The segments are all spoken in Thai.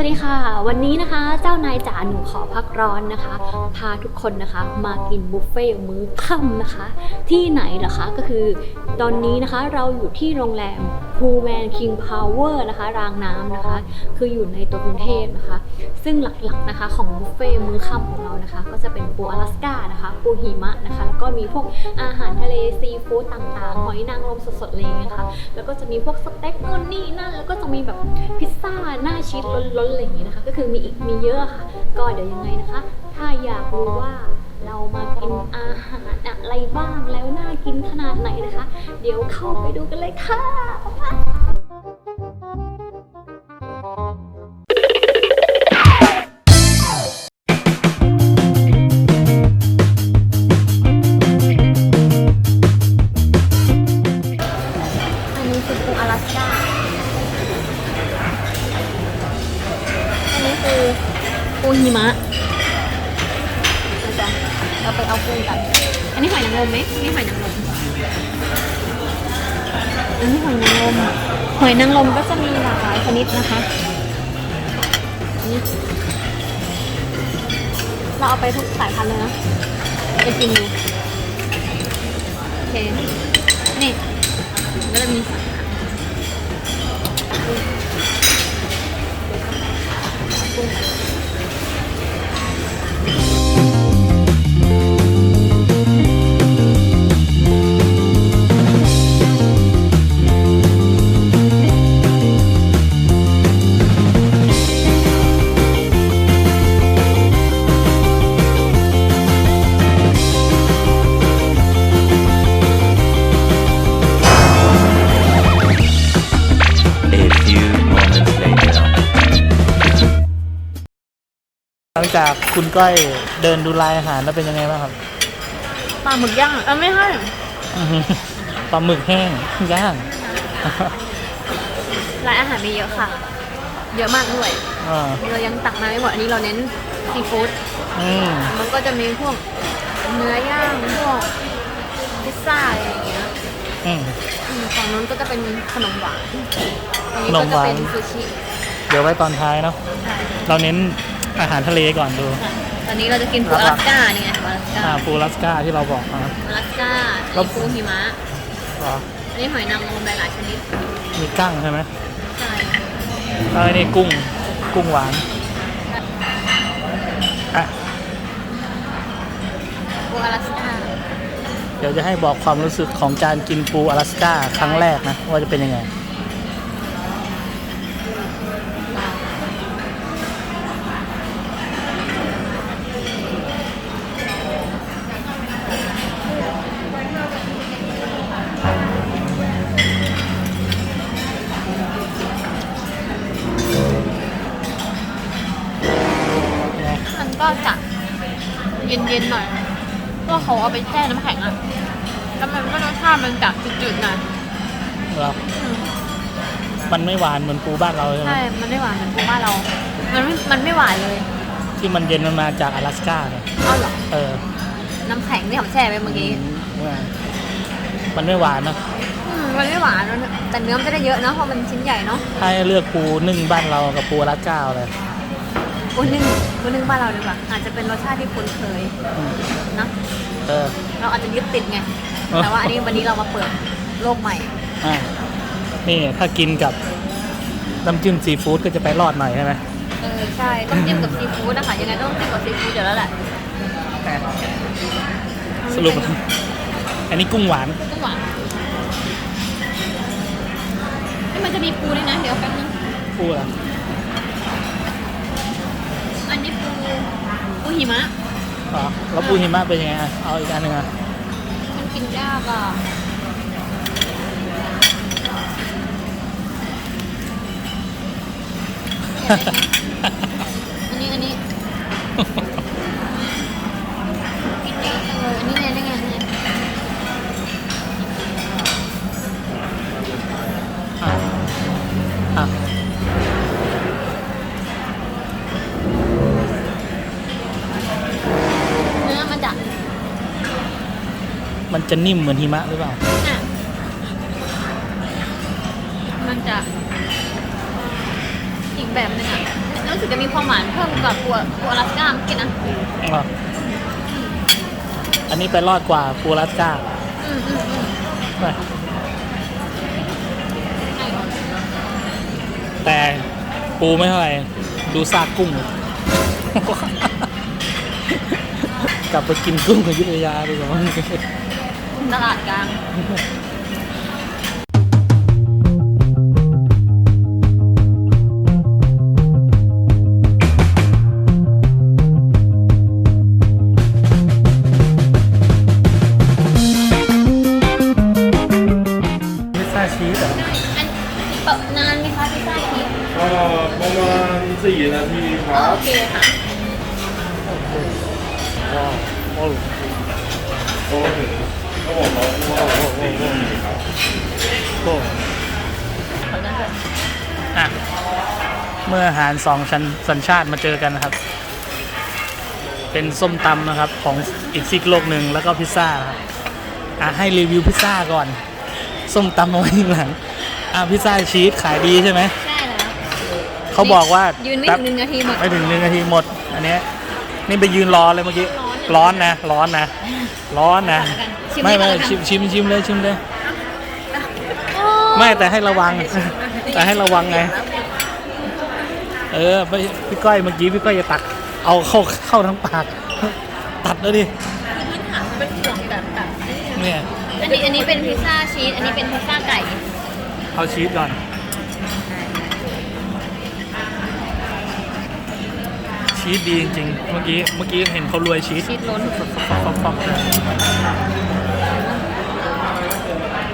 วัสดีค่ะ วันนี้นะคะเจ้านายจ๋าหนูขอพักร้อนนะคะ พาทุกคนนะคะมากินบุฟเฟ่ต์มื้อค่ำนะคะ ที่ไหนเหรอคะก็คือ ตอนนี้นะคะเราอยู่ที่โรงแรม p o o m a n King Power นะคะ รางน้ำนะคะ คืออยู่ในตัวกรุงเทพนะคะ ซึ่งหลักๆนะคะของบุฟเฟ่ต์มื้อค่ำของเรานะคะ ก็จะเป็นปูอลาสก้านะคะปูหิมะนะคะ แล้วก็มีพวกอาหารทะเลซีฟู้ดต่างๆหอยนางรมสดๆอะไรอย่างเงี้ยค่ะแล้วก็จะมีพวกสเต็กนู่นนี่นั่นแล้วก็จะมีแบบพิซซ่าหน้าชีสล้นอะไรอย่างงี้นะคะ ก็คือมีอีกมีเยอะค่ะ ก็เดี๋ยวยังไงนะคะ ถ้าอยากรู้ว่าเรามากินอาหารอะไรบ้างแล้วน่ากินขนาดไหนนะคะ เดี๋ยวเข้าไปดูกันเลยค่ะ ม หอยนางรมก็จะมีหลากหลายชนิดนะคะเราเอาไปทุกสายพันธุ์เลยนะไปกินดูโอเค นี่ก็จะมีกุ้ง หลังจากคุณก้อยเดินดูลายอาหารแล้วเป็นยังไงบ้างครับปลาหมึกย่าง เออไม่ใช่อื้อหือปลาหมึกแห้งย่าง ร้านอาหารมีเยอะค่ะ เยอะมากด้วยอ่าเรายังตักมาไม่หมดอันนี้เราเน้นซีฟู้ดอืมมันก็จะมีพวกเนื้อย่างพวกพิซซ่าอะไรอย่างเงี้ยอืม อืมฝั่งนู้นก็จะเป็นขนมหวานอันนี้ขนก็มหจะวานเป็นซูชิเดี๋ยวไว้ตอนท้ายเนาะ ใช่เราเน้น อาหารทะเลก่อนดูค่ะตอนนี้เราจะกินปูอลาสก้านี่ไงปูอลาสก้าอ่าปูรัสกาที่เราบอกนะอลาสก้าแล้วมีปูหิมะเหรออันนี้หอยนางรมหลายๆชนิดมีกั้งใช่ไหมใช่แล้วอันนี้กุ้งกุ้งหวานอะปูอลาสก้าเดี๋ยวจะให้บอกความรู้สึกของการกินปูอลาสกาครั้งแรกนะว่าจะเป็นยังไง นๆหน่อยก็เขาเอาไปแช่น้ำแข็งอะแล้วมันก็รสชาติมันจะจืดๆหน่อยเหรอมันไม่หวานเหมือนปูบ้านเราใช่ไหมใช่ มันไม่หวานเหมือนปูบ้านเรา มันไม่มันไม่หวานเลยที่มันเย็นมันมาจากอลาสก้าเนี่ยเอาเหรอ เออน้ำแข็งที่ผมแช่ไปเมื่อกี้ว่ามันไม่หวานเนอะอืมมันไม่หวานมันแต่เนื้อมันจะได้เยอะเนาะเพราะมันชิ้นใหญ่เนาะ ถ้าให้เลือกปูนึ่งบ้านเรากับปูอลาสก้าเลย ปูนึ่งปูนึ่งบ้านเราดีกว่าอาจจะเป็นรสชาติที่คุ้นเคยอืมนะเออ เราอาจจะยึดติดไง เออ แต่ว่าอันนี้วันนี้เรามาเปิดโลกใหม่ อ่านี่ถ้ากินกับน้ำจิ้มซีฟู้ดก็จะไปรอดหน่อยใช่ไหมเออใช่ต้องจิ้มกับซีฟู้ดนะคะยังไงต้องจิ้มกับซีฟู้ดเดี๋ยวแล้วแหละสรุป อันนี้กุ้งหวาน กุ้งหวานนี่มันจะมีปูด้วยนะ เดี๋ยวแป๊บนึงปูอะไรอั นนี้ปูปูหิมะอ๋อแล้วปูหิมะเป็นยังไงอะเอาอีกอันหนึ่งอะมันกินยากอะอันนี้อันนี้กินยากจังเลยอันนี้ไง มันจะนิ่มเหมือนหิมะหรือเปล่าอะมันจะอีกแบบหนึงอะรู้สึกจะมีความหวานเพิ่มกว่าปูปูอลาสก้าเมื่อกี้นะอะอันนี้ไปรอดกว่าปูรัสก้าอืมอืมอืมไปแต่ปูไม่เท่าไหร่ ดูซากกุ้ง กลับไปกินกุ้งกับยุทธยาดีกว่ามั้ง ตลาดกลางพิซซ่าชีสเหรออันเปิดนานไหมคะพิซซ่าชีสเอ่อประมาณสี่นาทีคอ๋อรับโอเคค่ะ ว้าวโอ้โห โอ้ถึงเขาบอกเขาว่าสี่นาทีครับ โอ้โห อะ เมื่ออาหารสองชันสัญชาติมาเจอกันนะครับ เป็นส้มตำนะครับของอีกซีกโลกหนึ่งแล้วก็พิซซ่านะครับอะให้รีวิวพิซซ่าก่อน ส้มตำเอาไว้ข้างหลังอะพิซซ่าชีสขายดีใช่ไหมใช่แล้วเขาบอกว่ายืนไม่แป๊บถึงหนึ่งนาทีหมดไม่ถึงหนึ่งนาทีหมด อันเนี้ยนี่ไปยืนรอเลยเมื่อกี้ร้ร้ออนนนะร้อนนะร้อนนะชิมไม่ให้ไม่ก่อนแล้วกันชิมชิมชิมเลยชิมเลยโอ้ไม่แต่ให้ระวัง แต่ให้ระวังไง เออไปพี่ก้อยเมื่อกี้พี่ก้อยจะตัก เอาเข้าเข้าทั้งปาก ตัดแล้วดิพื้นฐานเป็นห่วงแบบแบบเนี่ยอันนี้อันนี้เป็นพิซซ่าชีส อันนี้เป็นพิซซ่าไก่ เอาชีสก่อน ชีสดีจริงๆ เมื่อกี้เมื่อกี้เห็นเขารวยชีส ชีสล้นฟอกฟอกเลย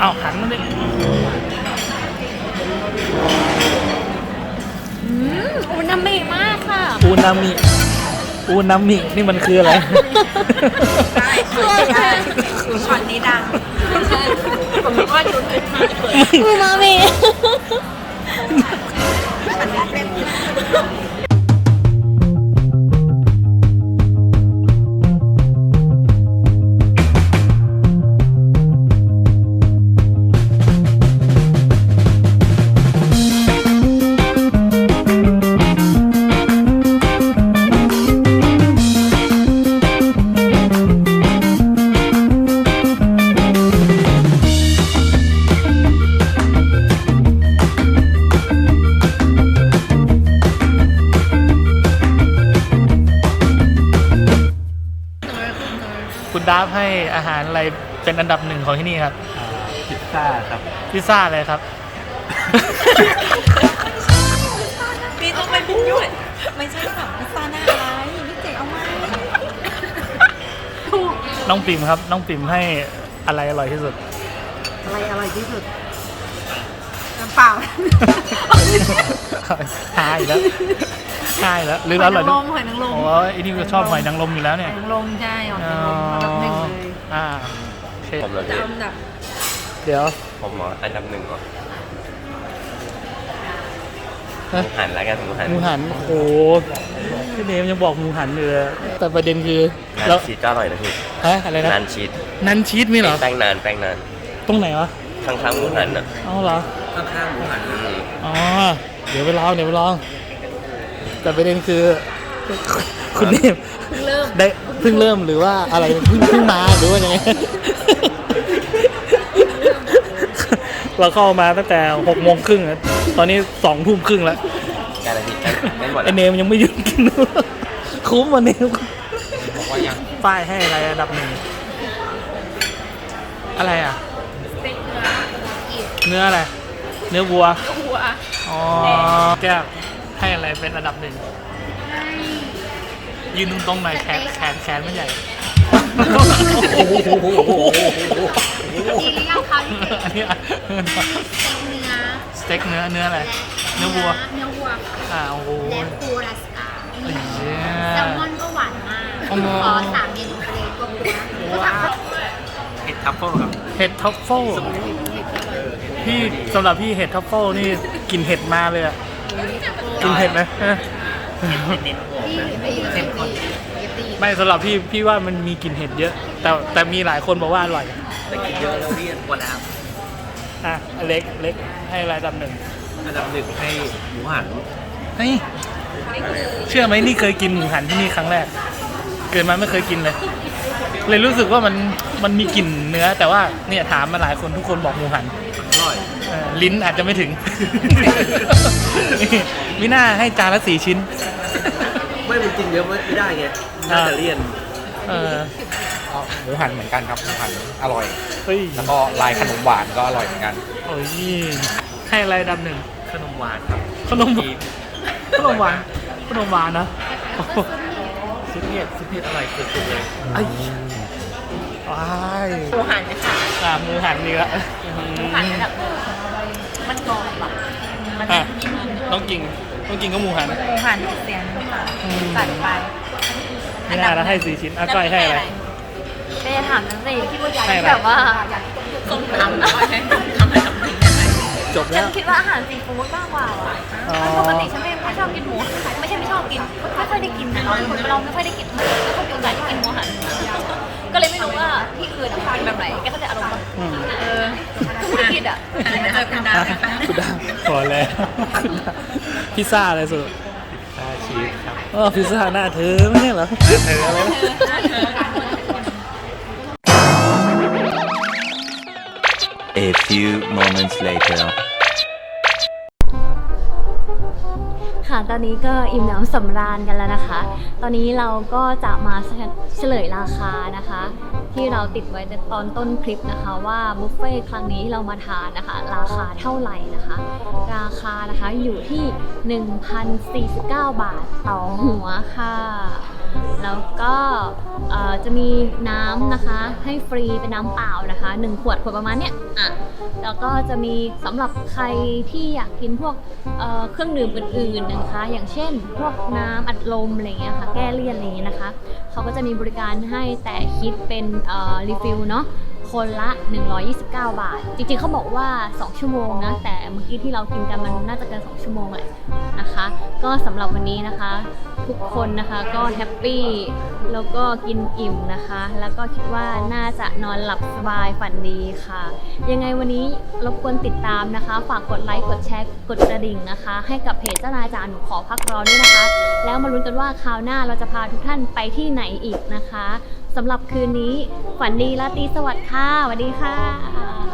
เอาหันมาดิ อืมอูนามิมากค่ะอูนามิ อูนามิ นี่มันคืออะไรคืออะไรช็อตนี้ดังผมนึกว่าอยู่ขึ้นมาอูมามิ ฟให้อาหารอะไรเป็นอันดับหนึ่งของที่นี่ครับพิซซ่าครับพิซซ่าอะไรครับ นี่ต้องไปพูดไม่ใช่ค่ะพิซซ่าหน้าอะไรพี่เจ๋เอามาน้องปิ่มครับ น้องปิ่มให้อะไรอร่อยที่สุด อะไรอร่อยที่สุดน้ำเปล่าหายแล้วหายแล้วหรือหออยร่อยนางรทุกมหอยนางรมโอ้ยไอ้นี่ก็ชอบหอยนางรมอยู่แล้วหเนี่อยยนางรมใช่หอยอ๋นาองรมอั อ่าโอเคผมเหรอจะพี่อันดับเดี๋ยว ผมเหรออันดับหนึ่งเหรอฮะหมูหันแล้วกันหมูหันหมูหันโอ้โหพี่เนมยังบอกหมูหันอยู่เลยแต่ประเด็นคือนาแล้วนชีสก็อร่อยนะพี่ฮะอะไรนะนานชีสนันชีสมีเหรอแป้งนานแป้งนานตรงไหนวะข้างๆหมูหันอะเอาเหรอ ข้างๆหมูหันอืมอ๋อ เดี๋ยวไปลองเดี๋ยวไปลอง แต่ประเด็นคือ คุณเนมเพิ่งเริ่มได้ เพิ่งเริ่มหรือว่าอะไรเพิ่งเพิ่งมาหรือว่ายังไง เราเข้ามาตั้งแต่หกโมงครึ่งอะตอนนี้สองทุ่มครึ่งแล้วใกล้แล้วพี่ใกล้ไม่หมดไอแล้วเนมยังไม่หยุดกินคุ้มวันนี้บอกว่ายังป้ายให้อะไรอันดับหนึ่งอะไรอะเนื้ออะไร เนื้อวัวหัวอ๋อแก้วให้อะไรเป็นอันดับหนึ่ง ยืนตรงๆหน่อยแขนแขนแขนไม่ใหญ่ดีหรือยังคะพี่เก๋อันนี้อะเนื้อสเต็กเนื้อเนื้ออะไร เนื้อวัว เนื้อวัวอ่าโอ้โหและปูรัสกาเหี้ยแซลมอนก็หวานมากอ๋อขอสามเมนูไปเลยตัวปูก็สั่งเห็ดทัฟเฟิลครับเห็ดทัฟเฟิลพี่สำหรับพี่เห็ดทัฟเฟิลนี่กลินเห็ดมาเลยอะกินเห็ดไหมเออที่ไป อยู่ที่ตีตีไม่สำหรับพี่พี่ว่ามันมีกลิ่นเห็ดเยอะ แต่แต่มีหลายคนบอกว่าอร่อยแต่กินเยอะแล้วพี่ปวดน้อะเล็กเล็กให้รายดับหนึ่งำอันดับหนึ่งให้หมูหันเฮ้ยเชื่อไหมนี่เคยกินหมูหันที่นี่ครั้งแรก เกิดมาไม่เคยกินเลย เลยรู้สึกว่ามันมันมีกลิ่นเนื้อ แต่ว่าเนี่ยถามมาหลายคนทุกคนบอกหมูหัน อร่อย เออลิ้นอาจจะไม่ถึง นี่มิน่าให้จานละสี่ชิ้น ไม่มันกินเยอะไม่ได้ไงน่าจะเลี่ยนเออหมูหันเหมือนกันครับหมูหันอร่อย เฮ้ยแล้วก็ลายขนมหวานก็อร่อยเหมือนกัน โอ้ยให้อะไรดำหนึ่งขนมหวานครับขนมขนมหวานขนมหวานนะโอ้โหซุปเผ็ดซุปเผ็ดอร่อยสุดๆเลยไอ้ว้ายหมูหันนะคะอ่าหมูหันดีละหมูหันระดับหนึ่งมันกรอบอะมันอะต้องกิน ต้องกินก็หมูหัน หมูหันเสียงค่ะอืม จัดไปไม่น่าแล้วให้สี่ชิ้นอะก้อยให้อะไร เป้ถามนันสิคิดว่าใหญ่ให้อะไร แบบว่าส้มตำทำให้ทำให้จบฉัแล้นว คิดว่าอาหารซีฟู้ดมากกว่าว่ะอ๋อ ปกติฉันไม่ไม่ชอบกินหมูไม่ใช่ไม่ชอบกินไม่ค่อยได้กินเราเราไม่ค่อยได้กินไม่ค่อยมีโอกาสได้กินหมูหันก็เลยไม่รู้ว่าที่อื่นเป็นแบบไหนแกเข้าใจอารมณ์ปะอืม เอ อไม่กินอะอะไรนะเจอคุณดาอะคุณดาพอแล้วคุณดาพิซซ่าอะไรสุดชาชีสครับอ๋อพิซซ่าหน้าเธอไม่ใช่เหรอหน้าเธออะไรนะ A few moments later. ตอนนี้ก็อิ่มหน้ำสำราญกันแล้วนะคะ ตอนนี้เราก็จะมาเฉลยราคานะคะ ที่เราติดไว้ตอนต้นคลิปนะคะ ว่าบุฟเฟ่ต์ครั้งนี้เรามาทานนะคะ ราคาเท่าไหร่นะคะ ราคานะคะอยู่ที่ 1,049 บาทต่อหัวค่ะ แล้วก็จะมีน้ำนะคะ ให้ฟรีเป็นน้ำเปล่านะคะ1ขวดขวดประมาณเนี้ยอะแล้วก็จะมีสำหรับใครที่อยากกินพวกเเครื่องดื่มอื่นๆนะคะ อย่างเช่น พวกน้ำอัดลมอะไรเงี้ยค่ะ แก้เลี่ยนอะไรเงี้ยนะคะเขาก็จะมีบริการให้แต่คิดเป็นรีฟิลเนาะ คนละ 129 บาท จริงๆเขาบอกว่า 2 ชั่วโมงนะ แต่เมื่อกี้ที่เรากินกันมันน่าจะเกิน 2 ชั่วโมงแหละนะคะ ก็สำหรับวันนี้นะคะ ทุกคนนะคะก็แฮปปี้แล้วก็กินอิ่มนะคะ แล้วก็คิดว่าน่าจะนอนหลับสบายฝันดีค่ะ ยังไงวันนี้รบกวนติดตามนะคะ ฝากกดไลค์กดแชร์กดกระดิ่งนะคะ ให้กับเพจเจ้านายจาหนูขอพักรอด้วยนะคะ แล้วมาลุ้นกันว่าคราวหน้าเราจะพาทุกท่านไปที่ไหนอีกนะคะ สำหรับคืนนี้ฝันดีราตรีสวัสดิ์ค่ะสวัสดีค่ะ